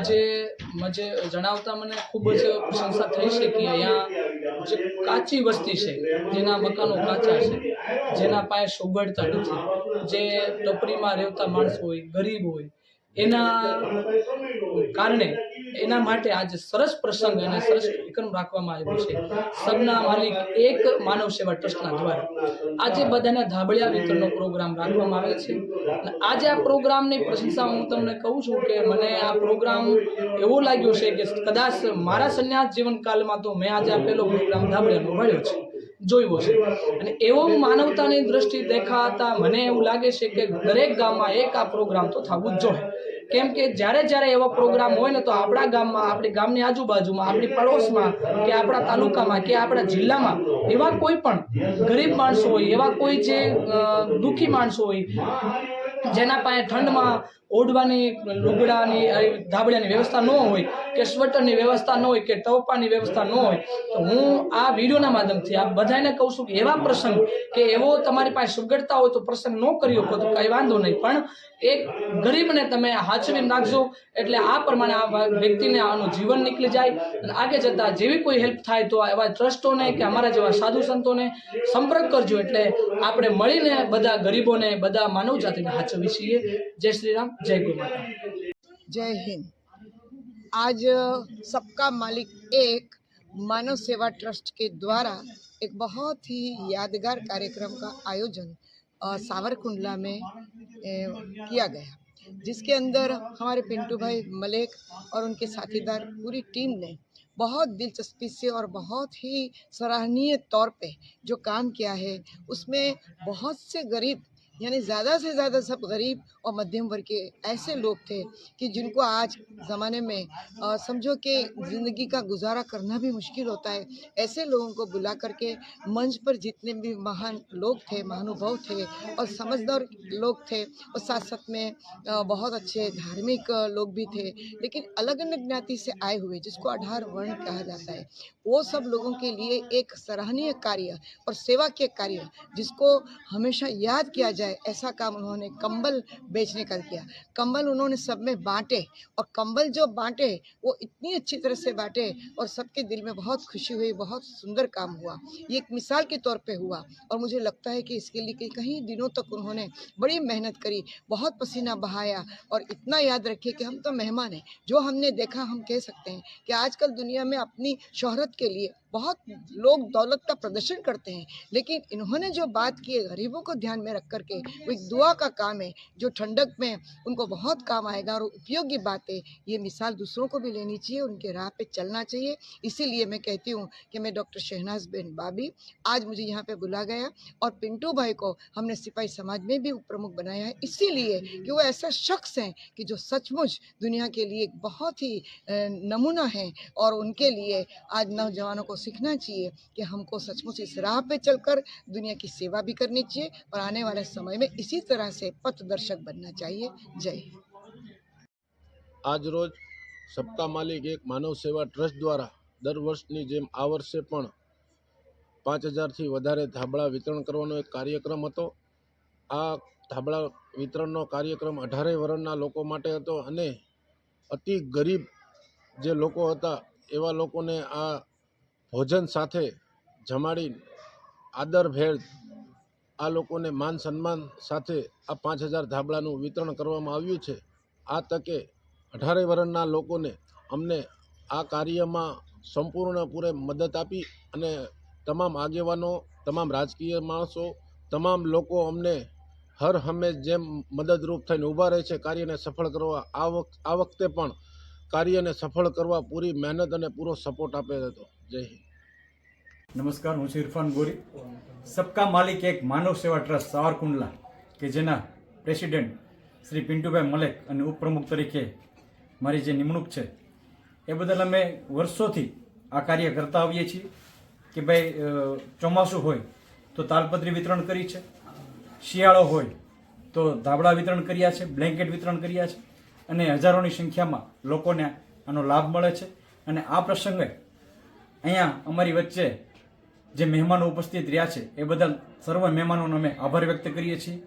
જે મજે જણાવતા મને ખૂબ જ પ્રશંસા થઈ છે કે અહીંયા જે કાચી વસ્તી છે, જેના મકાનો કાચા છે, જેના પાસે સુગડતા નથી, જે ટપરીમાં રહેતા માણસો હોય, ગરીબ હોય એના કારણે એના માટે આજે સરસ પ્રસંગ અને સરસ કાર્યક્રમ રાખવામાં આવ્યો છે. સબના માલિક એક માનવ સેવા ટ્રસ્ટના દ્વારા આજે બધાના ધાબળિયા વિતરણનો પ્રોગ્રામ રાખવામાં આવે છે. અને આજે આ પ્રોગ્રામની પ્રશંસા હું તમને કહું છું કે મને આ પ્રોગ્રામ એવો લાગ્યો છે કે કદાચ મારા સંન્યાસ જીવનકાલમાં તો મેં આજે આ પહેલો પ્રોગ્રામ ધાબળિયાનો મળ્યો છે. જોયો છે અને એવો માનવતાની દ્રષ્ટિ દેખાતા મને એવું લાગે છે કે દરેક ગામમાં એક આ પ્રોગ્રામ તો થવું જ જોઈએ. કેમ કે જ્યારે જ્યારે એવો પ્રોગ્રામ હોય ને તો આપણા ગામમાં, આપણી ગામની આજુબાજુમાં, આપણી પડોશમાં કે આપણા તાલુકામાં કે આપણા જિલ્લામાં એવા કોઈ પણ ગરીબ માણસો હોય, એવા કોઈ જે દુઃખી માણસો હોય, જેના પાસે ઠંડમાં ઓઢવાની, લુગડાની ધાબળિયાની વ્યવસ્થા ન હોય, કે સ્વેટરની વ્યવસ્થા ન હોય, કે ટોપાની વ્યવસ્થા ન હોય, તો હું આ વિડીયોના માધ્યમથી આ બધાને કહું છું કે એવા પ્રસંગ કે એવો તમારી પાસે સુગડતા હોય તો પ્રસંગ ન કરી શકો, તો કંઈ વાંધો નહીં. પણ એક ગરીબને તમે હાચવી નાખજો એટલે આ પ્રમાણે આ વ્યક્તિને આનું જીવન નીકળી જાય. અને આગે જતાં જેવી કોઈ હેલ્પ થાય તો એવા ટ્રસ્ટોને કે અમારા જેવા સાધુ સંતોને સંપર્ક કરજો. એટલે આપણે મળીને બધા ગરીબોને, બધા માનવ જાતિને હાચવી છીએ. જય શ્રી રામ. जय गो माता जय हिंद। आज सबका मालिक एक मानव सेवा ट्रस्ट के द्वारा एक बहुत ही यादगार कार्यक्रम का आयोजन सावरकुंडला में ए, किया गया। जिसके अंदर हमारे पिंटू भाई मलिक और उनके साथीदार पूरी टीम ने बहुत दिलचस्पी से और बहुत ही सराहनीय तौर पे जो काम किया है उसमें बहुत से गरीब यानी ज़्यादा से ज़्यादा सब गरीब और मध्यम वर्ग के ऐसे लोग थे कि जिनको आज ज़माने में समझो कि ज़िंदगी का गुजारा करना भी मुश्किल होता है। ऐसे लोगों को बुला करके मंच पर जितने भी महान लोग थे, महानुभाव थे और समझदार लोग थे और साथ साथ में बहुत अच्छे धार्मिक लोग भी थे, लेकिन अलग अलग ज्ञाति से आए हुए, जिसको आधार वर्ण कहा जाता है, वो सब लोगों के लिए एक सराहनीय कार्य और सेवा के कार्य, जिसको हमेशा याद किया जाए। ऐसा काम उन्होंने कंबल बेचने का किया। कंबल उन्होंने सब में बांटे और कंबल जो बांटे, वो इतनी अच्छी तरह से बांटे और सबके दिल में बहुत खुशी हुई, बहुत सुंदर काम हुआ। ये एक मिसाल के तौर पे हुआ और मुझे लगता है कि इसके लिए कई- कई दिनों तक उन्होंने बड़ी मेहनत करी, बहुत पसीना बहाया और इतना याद रखिए कि हम तो मेहमान हैं। जो हमने देखा, हम कह सकते हैं कि आजकल दुनिया में अपनी शोहरत के लिए बहुत लोग दौलत का प्रदर्शन करते हैं, लेकिन इन्होंने जो बात की है, गरीबों को ध्यान में रख करके, वो एक दुआ का काम है, जो ठंडक में उनको बहुत काम आएगा और उपयोगी बात, ये मिसाल दूसरों को भी लेनी चाहिए, उनके राह पे चलना चाहिए। इसीलिए मैं कहती हूँ कि मैं डॉक्टर शहनाज बिन बाबी, आज मुझे यहाँ पे बुला गया और पिंटू भाई को हमने सिपाही समाज में भी प्रमुख बनाया है। इसीलिए कि वो ऐसा शख्स हैं कि जो सचमुच दुनिया के लिए एक बहुत ही नमूना है और उनके लिए आज नौजवानों को सीखना चाहिए कि हमको सचमुच इस राह पे चलकर दुनिया की सेवा भी करनी चाहिए और आने वाले समय में इसी तरह से पथदर्शक बनना चाहिए जय हिंद આજ રોજ સબકા માલિક એક માનવ સેવા ટ્રસ્ટ દ્વારા દર વર્ષની જેમ આ વર્ષે પણ પાંચ હજારથી વધારે ધાબળા વિતરણ કરવાનો એક કાર્યક્રમ હતો આ ધાબળા વિતરણનો કાર્યક્રમ અઢારે વર્ણના લોકો માટે હતો અને અતિ ગરીબ જે લોકો હતા એવા લોકોને આ ભોજન સાથે જમાડી આદરભેર આ લોકોને માન સન્માન સાથે આ પાંચ હજાર ધાબળાનું વિતરણ કરવામાં આવ્યું છે. આ તકે અઢારે વર્ણના લોકોને અમને આ કાર્યમાં સંપૂર્ણપૂરે મદદ આપી અને તમામ આગેવાનો, તમામ રાજકીય માણસો, તમામ લોકો અમને હર હંમેશ જેમ મદદરૂપ થઈને ઊભા રહે છે, કાર્યને સફળ કરવા, આ આ વખતે પણ કાર્યને સફળ કરવા પૂરી મહેનત અને પૂરો સપોર્ટ આપેલ હતો જય હિન્દ. નમસ્કાર, હું છું ઇરફાન ગોરી. સબકા માલિક એક માનવ સેવા ટ્રસ્ટ, સાવરકુંડલા, કે જેના પ્રેસિડેન્ટ શ્રી પિન્ટુભાઈ મલેક અને ઉપપ્રમુખ તરીકે મારી જે નિમણૂક છે, એ બદલ અમે વર્ષોથી આ કાર્ય કરતા આવીએ છીએ કે ભાઈ ચોમાસું હોય તો તાલપત્રી વિતરણ કરી છે, શિયાળો હોય તો ધાબળા વિતરણ કર્યા છે, બ્લેન્કેટ વિતરણ કર્યા છે અને હજારોની સંખ્યામાં લોકોને આનો લાભ મળે છે. અને આ પ્રસંગે અહીંયા અમારી વચ્ચે જે મહેમાનો ઉપસ્થિત રહ્યા છે, એ બદલ સર્વ મહેમાનોનો અમે આભાર વ્યક્ત કરીએ છીએ.